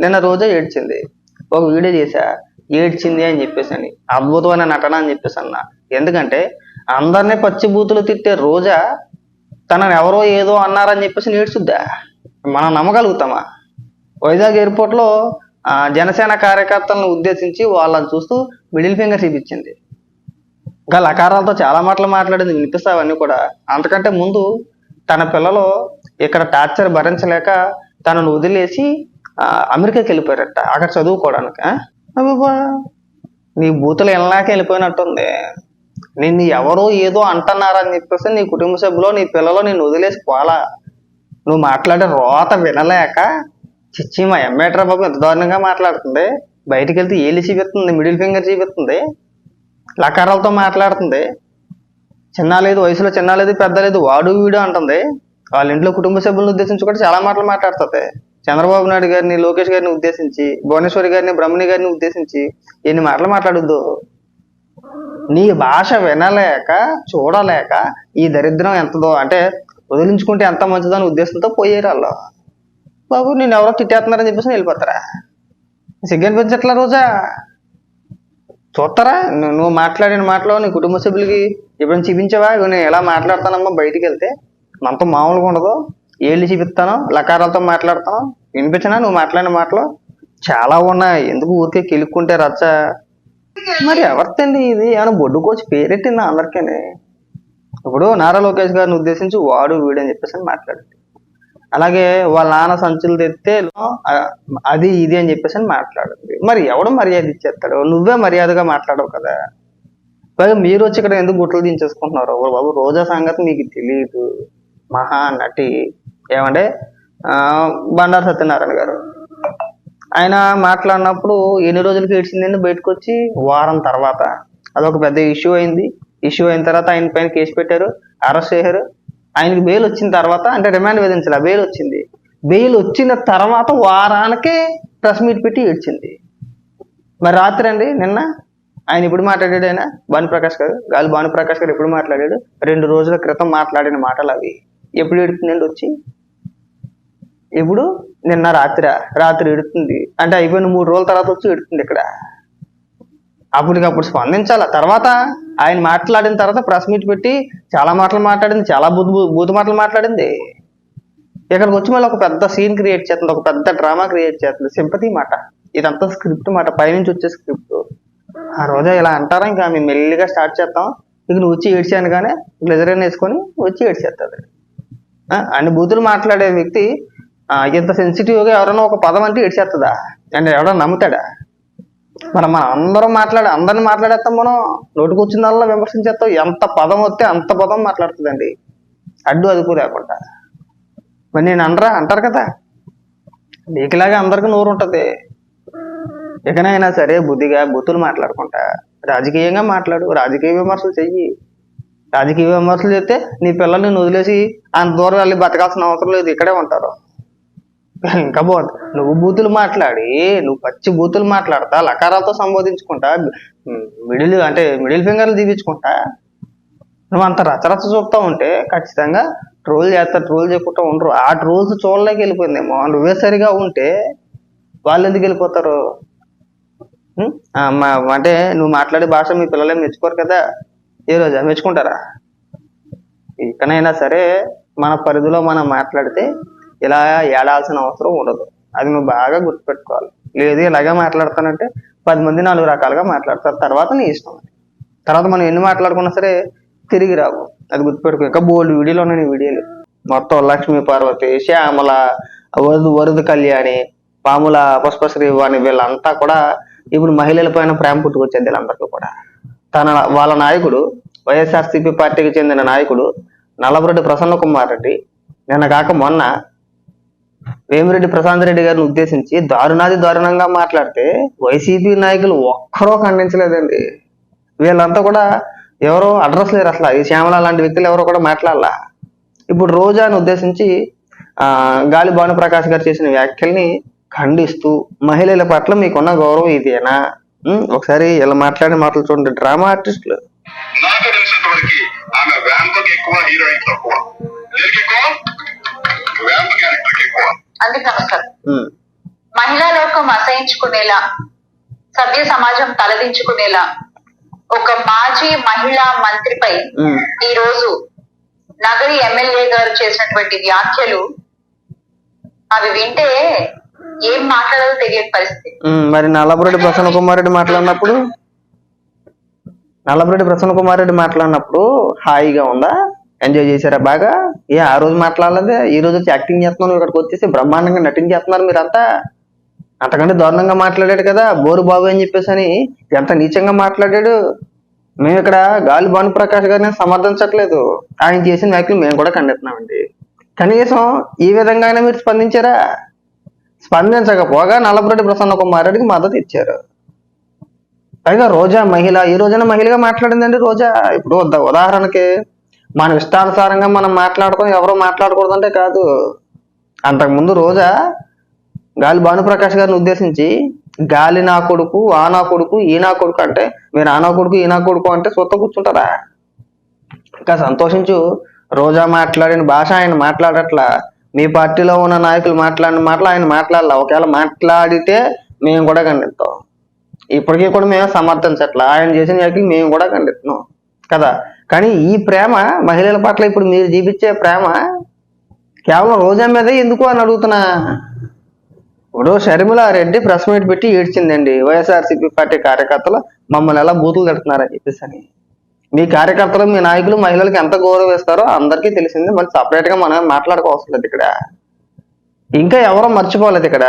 నిన్న రోజా ఏడ్చింది. ఒక వీడియో చేశా. ఏడ్చింది అని చెప్పేసి అని. అద్భుతమైన నటన అని చెప్పేసి అన్న. ఎందుకంటే అందరినీ పచ్చి బూతులు తిట్టే రోజా తనని ఎవరో ఏదో అన్నారని చెప్పేసి ఏడ్చుద్దా? మనం నమ్మగలుగుతామా? వైజాగ్ ఎయిర్పోర్ట్లో జనసేన కార్యకర్తలను ఉద్దేశించి వాళ్ళని చూస్తూ మిడిల్ ఫింగర్ చూపించింది. ఇంకా లకారాలతో చాలా మాటలు మాట్లాడింది. వినిపిస్తాయి కూడా. అంతకంటే ముందు తన పిల్లలు ఇక్కడ టార్చర్ భరించలేక తనను వదిలేసి అమెరికాకి వెళ్ళిపోయారట. అక్కడ చదువుకోవడానికి. అబ్బా నీ బూతులు వెళ్ళాక వెళ్ళిపోయినట్టుంది. నిన్ను ఎవరో ఏదో అంటున్నారని చెప్పేసి నీ కుటుంబ సభ్యులు నీ పిల్లలు నిన్ను వదిలేసి పోలా నువ్వు మాట్లాడే రోత వినలేక చిచ్చి మా ఎమ్మేట్రా బాబు ఎంత దారుణంగా మాట్లాడుతుంది. బయటికి వెళ్తే ఏలి చూపిస్తుంది మిడిల్ ఫింగర్ చూపిస్తుంది లకారాలతో మాట్లాడుతుంది. చిన్న లేదు వయసులో చిన్న లేదు పెద్ద లేదు వాడు వీడు అంటుంది. వాళ్ళ ఇంట్లో కుటుంబ సభ్యులను ఉద్దేశించి కూడా చాలా మాటలు మాట్లాడుతుంది. చంద్రబాబు నాయుడు గారిని లోకేష్ గారిని ఉద్దేశించి భువనేశ్వరి గారిని బ్రహ్మణి గారిని ఉద్దేశించి ఎన్ని మాటలు మాట్లాడొద్దు. నీ భాష వినలేక చూడలేక ఈ దరిద్రం ఎంతదో అంటే వదిలించుకుంటే ఎంత మంచిదో అని ఉద్దేశంతో పోయారు వాళ్ళు. బాబు నేను ఎవరో తిట్టేస్తున్నారని చెప్పేసి వెళ్ళిపోతారా? సిగ్గనిపించట్లా రోజా? చూస్తారా? నువ్వు నువ్వు మాట్లాడిన మాటలో నీ కుటుంబ సభ్యులకి ఎప్పుడైనా చూపించావా? నేను ఎలా మాట్లాడతానమ్మా బయటికి వెళ్తే? మనతో మామూలుగా ఉండదు. ఏళ్ళు చూపిస్తాను లకారాలతో మాట్లాడతాను వినిపించినా? నువ్వు మాట్లాడిన మాటలు చాలా ఉన్నాయి. ఎందుకు ఊరికే కెలుక్కుంటే రచ్చ? మరి ఎవరితండి ఇది? ఏమైనా బొడ్డు కోచి పేరెట్టిందా అందరికీ ఇప్పుడు నారా లోకేష్ గారిని ఉద్దేశించి వాడు వీడు అని చెప్పేసి అని మాట్లాడింది. అలాగే వాళ్ళ నాన్న సంచులు తెస్తే అది ఇది అని చెప్పేసి అని మాట్లాడింది. మరి ఎవడు మర్యాద ఇచ్చేస్తాడు? నువ్వే మర్యాదగా మాట్లాడవు కదా. పైగా మీరు వచ్చి ఇక్కడ ఎందుకు గుట్టలు దించేసుకుంటున్నారు? బాబు రోజా సంగతి మీకు తెలియదు మహా నటి. ఏమంటే బండారు సత్యనారాయణ గారు. ఆయన మాట్లాడినప్పుడు ఎన్ని రోజులకి ఏడ్చిందని బయటకు వచ్చి వారం తర్వాత. అదొక పెద్ద ఇష్యూ అయింది. ఇష్యూ అయిన తర్వాత ఆయన పైన కేసు పెట్టారు. అరెస్ట్ చేశారు. ఆయనకి బెయిల్ వచ్చిన తర్వాత అంటే రిమాండ్ విధించాలి. బెయిల్ వచ్చింది. బెయిల్ వచ్చిన తర్వాత వారానికే ప్రెస్ మీట్ పెట్టి ఏడ్చింది. మరి రాత్రి అండి నిన్న? ఆయన ఇప్పుడు మాట్లాడాడు ఆయన? భానుప్రకాష్ గారు గాలి భానుప్రకాష్ గారు ఎప్పుడు మాట్లాడాడు? రెండు రోజుల క్రితం మాట్లాడిన మాటలు అవి. ఎప్పుడు ఏడుతుందండి వచ్చి? ఇప్పుడు నిన్న రాత్రి రాత్రి ఎడుతుంది అంటే అయిపోయిన మూడు రోజుల తర్వాత వచ్చి ఎడుతుంది ఇక్కడ. అప్పటికప్పుడు స్పందించాల. తర్వాత ఆయన మాట్లాడిన తర్వాత ప్రెస్ మీట్ పెట్టి చాలా మాటలు మాట్లాడింది చాలా బూతు బూతు మాటలు మాట్లాడింది. ఇక్కడికి వచ్చి మళ్ళీ ఒక పెద్ద సీన్ క్రియేట్ చేస్తుంది ఒక పెద్ద డ్రామా క్రియేట్ చేస్తుంది. సింపతి మాట. ఇదంతా స్క్రిప్ట్ మాట. పైనుంచి వచ్చే స్క్రిప్ట్ ఆ రోజా ఇలా అంటారా? ఇంకా మేము మెల్లిగా స్టార్ట్ చేస్తాం ఇక నువ్వు వచ్చి ఏడ్చాను కానీ గ్లెజర్ వేసుకొని వచ్చి ఏడ్చేస్తుంది అనుభూతులు అన్ని మాట్లాడే వ్యక్తి ఇంత సెన్సిటివ్గా ఎవరైనా ఒక పదం అంటే ఏడ్చేస్తుందా అంటే ఎవడన్నా నమ్ముతాడా? మనం మనం అందరం మాట్లాడే అందరిని మాట్లాడేస్తాం మనం నోటికి వచ్చిందల్లా విమర్శించేస్తాం ఎంత పదం వస్తే అంత పదం మాట్లాడుతుందండి. అడ్డు అదుపు లేకుండా. మరి నేను అనరా? అంటారు కదా. నీకులాగా అందరికీ నోరు ఉంటుంది. ఇకనైనా సరే బుద్ధిగా బుద్ధులు మాట్లాడుకుంటా. రాజకీయంగా మాట్లాడు రాజకీయ విమర్శలు చెయ్యి. రాజకీయ విమర్శలు చేస్తే నీ పిల్లల్ని నువ్వు వదిలేసి అంత దూరం వెళ్ళి బతకాల్సిన అవసరం లేదు ఇక్కడే ఉంటారు. ఇంకా బాగుంది. నువ్వు బూతులు మాట్లాడి నువ్వు పచ్చి బూతులు మాట్లాడతా లకారాలతో సంబోధించుకుంటా మిడిల్ అంటే మిడిల్ ఫింగర్లు చూపించుకుంటా నువ్వు అంత రచరచ చూపుతా ఉంటే ఖచ్చితంగా ట్రోల్ చేస్తా ట్రోల్ చేయకుండా ఉండరు. ఆ ట్రోల్స్ చూడలేక వెళ్ళిపోయిందేమో. నువ్వే సరిగా ఉంటే వాళ్ళు ఎందుకు వెళ్ళిపోతారు? అంటే నువ్వు మాట్లాడే భాష మీ పిల్లలే మెచ్చుకోరు కదా. ఏ రోజా మెచ్చుకుంటారా? ఇకనైనా సరే మన పరిధిలో మనం మాట్లాడితే ఇలా ఏడాల్సిన అవసరం ఉండదు. అది నువ్వు బాగా గుర్తుపెట్టుకోవాలి. లేదు ఇలాగే మాట్లాడతానంటే పది మంది నాలుగు రకాలుగా మాట్లాడతారు. తర్వాత నీ ఇష్టం తర్వాత మనం ఎన్ని మాట్లాడుకున్నా సరే తిరిగి రావు. అది గుర్తుపెట్టుకో. ఇంకా బోల్డ్ వీడియోలు ఉన్నాయి వీడియోలు. మొత్తం లక్ష్మీ పార్వతి శ్యామల వరదు వరదు కళ్యాణి పాముల పుష్పశ్రీ వాణి వీళ్ళంతా కూడా ఇప్పుడు మహిళల పైన ప్రేమ పుట్టుకొచ్చేది వీళ్ళందరికీ కూడా. తన వాళ్ళ నాయకుడు వైఎస్ఆర్సీపీ పార్టీకి చెందిన నాయకుడు నల్లబరెడ్డి ప్రసన్న కుమార్ రెడ్డి నిన్న కాక మొన్న వేమిరెడ్డి ప్రశాంత్ రెడ్డి గారిని ఉద్దేశించి దారుణాది దారుణంగా మాట్లాడితే వైసీపీ నాయకులు ఒక్కరూ ఖండించలేదండి. వీళ్ళంతా కూడా ఎవరో అడ్రస్ లేరు అసలు. ఈ శ్యామల లాంటి వ్యక్తులు ఎవరో కూడా మాట్లాడాల. ఇప్పుడు రోజాని ఉద్దేశించి ఆ గాలి భానుప్రకాష్ గారు చేసిన వ్యాఖ్యల్ని ఖండిస్తూ మహిళల పట్ల మీకున్న గౌరవం ఇదేనా? ఒకసారి ఇలా మాట్లాడే మాటలు చూడండి. డ్రామా ఆర్టిస్టులు. నాకు ఆమె వ్యాంప్ ఎక్కువ హీరోయిన్ తక్కువ. దేనికి ఎక్కువ? వ్యాంప్ క్యారెక్టర్ ఎక్కువ. అందుకని సార్ ఉం. మహిళా లోక అసహించుకునేలా సభ్య సమాజం తలదించుకునేలా ఒక మాజీ మహిళా మంత్రిపై ఈ రోజు నగరి ఎమ్మెల్యే గారు చేసినటువంటి వ్యాఖ్యలు అవి వింటే ఏం మాట్లాడాలో తెలియని పరిస్థితి. మరి నల్లబురెడ్డి ప్రసన్న కుమార్ రెడ్డి మాట్లాడినప్పుడు? నల్లబురెడ్డి ప్రసన్న కుమార్ రెడ్డి మాట్లాడినప్పుడు హాయిగా ఉందా? ఎంజాయ్ చేశారా బాగా? ఏ ఆ రోజు మాట్లాడలేదే? ఈ రోజు వచ్చి యాక్టింగ్ చేస్తున్నాను ఇక్కడికి వచ్చేసి బ్రహ్మాండంగా నటించేస్తున్నారు మీరంతా. అంతకంటే దారుణంగా మాట్లాడాడు కదా బోరు బాబు అని చెప్పేసి అని ఎంత నీచంగా మాట్లాడాడు. మేము ఇక్కడ గాలి భానుప్రకాష్ గారిని సమర్థించట్లేదు. ఆయన చేసిన వ్యాఖ్యలు మేము కూడా ఖండిస్తున్నామండి. కనీసం ఈ విధంగానే మీరు స్పందించారా? స్పందించకపోగా నల్లపురెడ్డి ప్రసన్న కుమార్ రెడ్డికి మద్దతు ఇచ్చారు. పైగా రోజా మహిళ ఈ రోజున మహిళగా మాట్లాడిందండి రోజా. ఇప్పుడు ఉదాహరణకి మన ఇష్టానుసారంగా మనం మాట్లాడుకొని ఎవరో మాట్లాడకూడదంటే కాదు. అంతకుముందు రోజా గాలి భానుప్రకాష్ గారిని ఉద్దేశించి గాలి నా కొడుకు ఆ నా కొడుకు ఈ నా కొడుకు అంటే మీరు ఆ నా కొడుకు ఈ నా కొడుకు అంటే సొత్త కూర్చుంటారా? ఇంకా సంతోషించు. రోజా మాట్లాడిన భాష ఆయన మాట్లాడట్లా. మీ పార్టీలో ఉన్న నాయకులు మాట్లాడిన మాటలు ఆయన మాట్లాడాల. ఒకవేళ మాట్లాడితే మేము కూడా ఖండిస్తాం. ఇప్పటికీ కూడా మేము సమర్థించట్లా. ఆయన చేసిన వ్యాఖ్యలు మేము కూడా ఖండిస్తున్నాం. కదా? కానీ ఈ ప్రేమ మహిళల పట్ల ఇప్పుడు మీరు చూపించే ప్రేమ కేవలం రోజా మీదే ఎందుకు అని అడుగుతున్నా? ఇప్పుడు షర్మిల రెడ్డి ప్రెస్ మీట్ పెట్టి ఏడ్చిందండి. వైఎస్ఆర్సీపీ పార్టీ కార్యకర్తలు మమ్మల్ని ఎలా బూతులు తిడుతున్నారని చెప్పేసి అని. మీ కార్యకర్తలు మీ నాయకులు మహిళలకు ఎంత గౌరవిస్తారో అందరికీ తెలిసింది. మరి సపరేట్గా మనం మాట్లాడుకోవాల్సి ఇక్కడ. ఇంకా ఎవరో మర్చిపోలేదు ఇక్కడ.